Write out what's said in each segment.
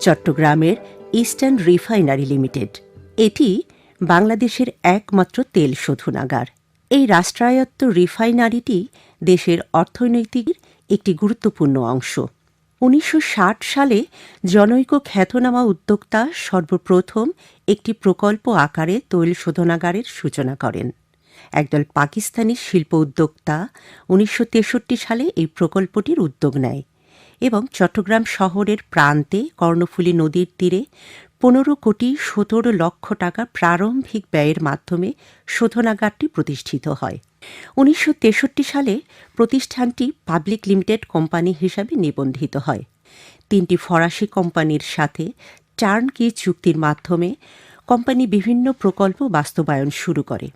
চট্টগ্রামের eastern refinery limited. এটি বাংলাদেশের একমাত্র তেল শোধনাগার। এই রাষ্ট্রায়ত্ত রিফাইনারিটি দেশের অর্থনৈতিক একটি গুরুত্বপূর্ণ অংশ। উনিশশো ষাট সালে জনৈক খ্যাতনামা উদ্যোক্তা সর্বপ্রথম একটি প্রকল্প আকারে তৈল শোধনাগারের সূচনা করেন। একদল পাকিস্তানি শিল্প উদ্যোক্তা উনিশশো তেষট্টি সালে এই প্রকল্পটির উদ্যোগ নেয়। এবং চট্টগ্রাম শহরের প্রান্তে কর্ণফুলী নদীর তীরে পনেরো কোটি সতেরো লক্ষ টাকা প্রারম্ভিক ব্যয়ের মাধ্যমে শোধনাগারটি প্রতিষ্ঠিত হয়। উনিশশো তেষট্টি সালে প্রতিষ্ঠানটি পাবলিক লিমিটেড কোম্পানি হিসাবে নিবন্ধিত হয়। তিনটি ফরাসি কোম্পানির সাথে টার্নকি চুক্তির মাধ্যমে কোম্পানি বিভিন্ন প্রকল্প বাস্তবায়ন শুরু করে।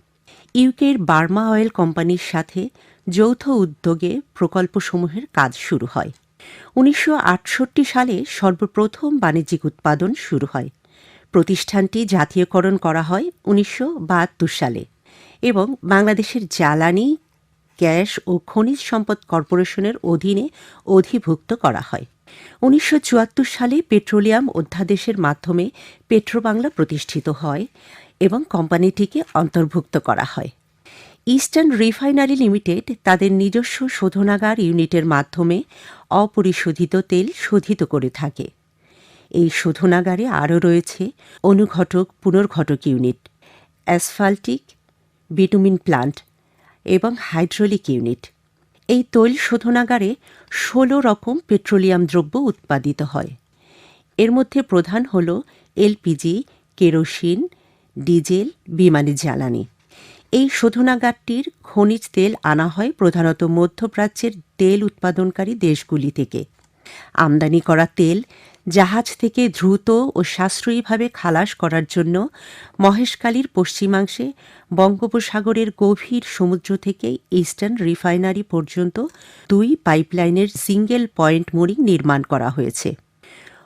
ইউকের বার্মা অয়েল কোম্পানির সাথে যৌথ উদ্যোগে প্রকল্পসমূহের কাজ শুরু হয়। উনিশশো আটষট্টি সালে সর্বপ্রথম বাণিজ্যিক উৎপাদন শুরু হয়। প্রতিষ্ঠানটি জাতীয়করণ করা হয় উনিশশো বাহাত্তর সালে এবং বাংলাদেশের জ্বালানি, গ্যাস ও খনিজ সম্পদ কর্পোরেশনের অধীনে অধিভুক্ত করা হয়। উনিশশো চুয়াত্তর সালে পেট্রোলিয়াম অধ্যাদেশের মাধ্যমে পেট্রোবাংলা প্রতিষ্ঠিত হয় এবং কোম্পানিটিকে অন্তর্ভুক্ত করা হয়। ইস্টার্ন রিফাইনারি লিমিটেড তাদের নিজস্ব শোধনাগার ইউনিটের মাধ্যমে অপরিশোধিত তেল শোধিত করে থাকে। এই শোধনাগারে আরও রয়েছে অনুঘটক, পুনর্ঘটক ইউনিট, অ্যাসফাল্টিক, বিটুমিন প্লান্ট এবং হাইড্রোলিক ইউনিট। এই তৈল শোধনাগারে ষোলো রকম পেট্রোলিয়াম দ্রব্য উৎপাদিত হয়। এর মধ্যে প্রধান হল এলপিজি, কেরোসিন, ডিজেল, বিমানের জ্বালানি। এই শোধনাগারটির খনিজ তেল আনা হয় প্রধানত মধ্যপ্রাচ্যের তেল উৎপাদনকারী দেশগুলি থেকে। আমদানি করা তেল জাহাজ থেকে দ্রুত ও সাশ্রয়ীভাবে খালাস করার জন্য মহেশকালীর পশ্চিমাংশে বঙ্গোপসাগরের গভীর সমুদ্র থেকে ইস্টার্ন রিফাইনারি পর্যন্ত দুই পাইপলাইনের সিঙ্গেল পয়েন্ট মোরিং নির্মাণ করা হয়েছে।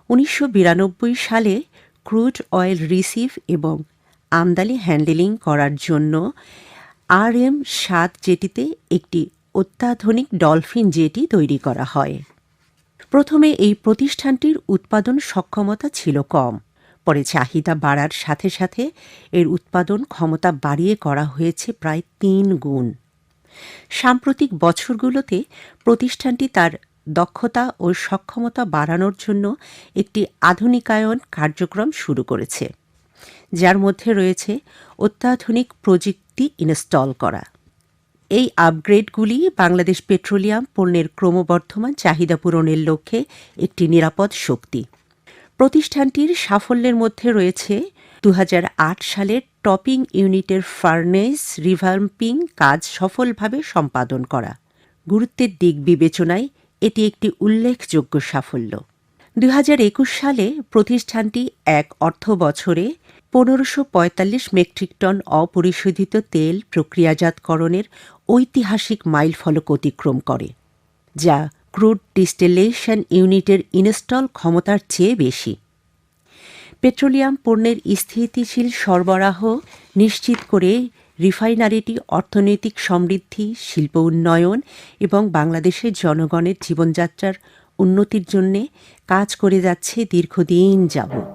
উনিশশো বিরানব্বই সালে ক্রুড অয়েল রিসিভ এবং আমদানি হ্যান্ডেলিং করার জন্য আর এম সাত জেটিতে একটি অত্যাধুনিক ডলফিন জেটি তৈরি করা হয়। প্রথমে এই প্রতিষ্ঠানটির উৎপাদন সক্ষমতা ছিল কম, পরে চাহিদা বাড়ার সাথে সাথে এর উৎপাদন ক্ষমতা বাড়িয়ে করা হয়েছে প্রায় তিন গুণ। সাম্প্রতিক বছরগুলোতে প্রতিষ্ঠানটি তার দক্ষতা ও সক্ষমতা বাড়ানোর জন্য একটি আধুনিকায়ন কার্যক্রম শুরু করেছে। যার মধ্যে রয়েছে অত্যাধুনিক প্রযুক্তি ইনস্টল করা। এই আপগ্রেডগুলি বাংলাদেশ পেট্রোলিয়াম পণ্যের ক্রমবর্ধমান চাহিদা পূরণের লক্ষ্যে একটি নিরাপদ শক্তি। প্রতিষ্ঠানটির সাফল্যের মধ্যে রয়েছে দু সালের টপিং ইউনিটের ফার্নেস রিভাম্পিং কাজ সফলভাবে সম্পাদন করা। গুরুত্বের দিক বিবেচনায় এটি একটি উল্লেখযোগ্য সাফল্য। দু হাজার একুশ সালে প্রতিষ্ঠানটি এক অর্থ বছরে পনেরোশো পঁয়তাল্লিশ মেট্রিক টন অপরিশোধিত তেল প্রক্রিয়াজাতকরণের ঐতিহাসিক মাইল ফলক অতিক্রম করে, যা ক্রুড ডিস্টিলেশন ইউনিটের ইনস্টল ক্ষমতার চেয়ে বেশি। পেট্রোলিয়াম পণ্যের স্থিতিশীল সরবরাহ নিশ্চিত করে রিফাইনারিটি, অর্থনৈতিক সমৃদ্ধি, শিল্প উন্নয়ন এবং বাংলাদেশের জনগণের জীবনযাত্রার উন্নতির জন্যে কাজ করে যাচ্ছে দীর্ঘদিন যাবত